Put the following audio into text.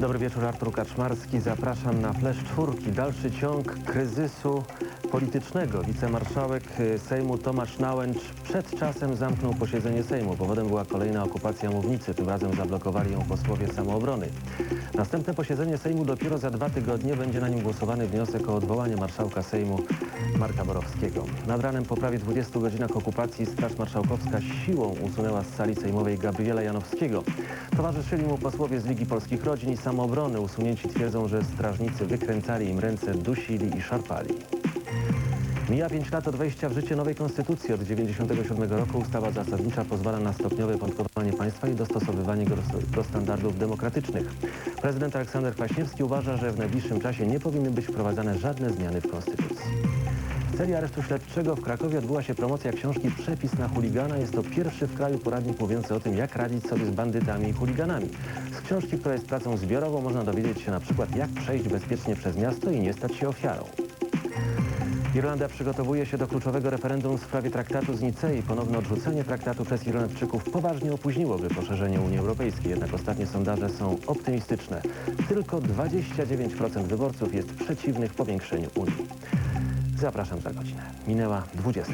Dobry wieczór, Artur Kaczmarski. Zapraszam na Flash Czwórki. Dalszy ciąg kryzysu politycznego. Wicemarszałek y, Sejmu Tomasz Nałęcz przed czasem zamknął posiedzenie Sejmu. Powodem była kolejna okupacja Mównicy. Tym razem zablokowali ją posłowie samoobrony. Następne posiedzenie Sejmu dopiero za dwa tygodnie. Będzie na nim głosowany wniosek o odwołanie marszałka Sejmu Marka Borowskiego. Nad ranem po prawie 20 godzinach okupacji Straż Marszałkowska siłą usunęła z sali sejmowej Gabriela Janowskiego. Towarzyszyli mu posłowie z Ligi Polskich Rodzin i Samoobrony. Usunięci twierdzą, że strażnicy wykręcali im ręce, dusili i szarpali. Mija 5 lat od wejścia w życie nowej konstytucji. Od 1997 roku ustawa zasadnicza pozwala na stopniowe podporządkowanie państwa i dostosowywanie go do standardów demokratycznych. Prezydent Aleksander Kwaśniewski uważa, że w najbliższym czasie nie powinny być wprowadzane żadne zmiany w konstytucji. W celi aresztu śledczego w Krakowie odbyła się promocja książki Przepis na chuligana. Jest to pierwszy w kraju poradnik mówiący o tym, jak radzić sobie z bandytami i chuliganami. Z książki, która jest pracą zbiorową, można dowiedzieć się na przykład, jak przejść bezpiecznie przez miasto i nie stać się ofiarą. Irlandia przygotowuje się do kluczowego referendum w sprawie traktatu z Nicei. Ponowne odrzucenie traktatu przez Irlandczyków poważnie opóźniłoby poszerzenie Unii Europejskiej. Jednak ostatnie sondaże są optymistyczne. Tylko 29% wyborców jest przeciwnych powiększeniu Unii. Zapraszam za godzinę. Minęła 20.